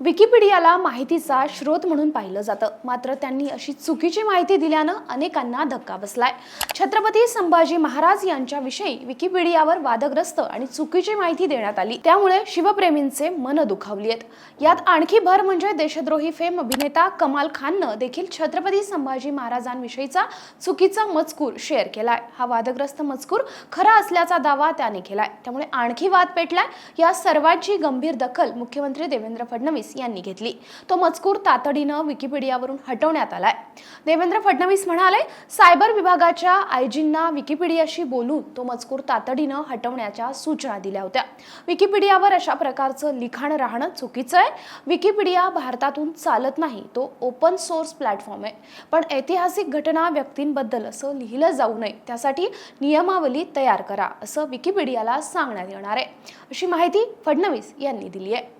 विकिपीडियाला माहितीचा स्रोत म्हणून पाहिलं जातं. मात्र त्यांनी अशी चुकीची माहिती दिल्यानं अनेकांना धक्का बसलाय. छत्रपती संभाजी महाराज यांच्याविषयी विकिपीडियावर वादग्रस्त आणि चुकीची माहिती देण्यात आली. त्यामुळे शिवप्रेमींचे मन दुखावली आहेत. यात आणखी भर म्हणजे देशद्रोही फेम अभिनेता कमाल खाननं देखील छत्रपती संभाजी महाराजांविषयीचा चुकीचा मजकूर शेअर केलाय. हा वादग्रस्त मजकूर खरा असल्याचा दावा त्याने केलाय. त्यामुळे आणखी वाद पेटलाय. या सर्वांची गंभीर दखल मुख्यमंत्री देवेंद्र फडणवीस यांनी घेतली. तो मजकूर तातडीनं विकिपीडियावरून हटवण्यात आलाय. देवेंद्र फडणवीस म्हणाले सायबर विभागाच्या आयजींना विकिपीडियाशी बोलून तो मजकूर तातडीनं हटवण्याच्या सूचना दिल्या होत्या. विकिपीडियावर अशा प्रकारचं लिखाण राहणं चुकीचं आहे. विकिपीडिया भारतातून चालत नाही तो ओपन सोर्स प्लॅटफॉर्म आहे. पण ऐतिहासिक घटना व्यक्तींबद्दल असं लिहिलं जाऊ नये त्यासाठी नियमावली तयार करा असं विकिपीडियाला सांगण्यात येणार आहे. अशी माहिती फडणवीस यांनी दिली आहे.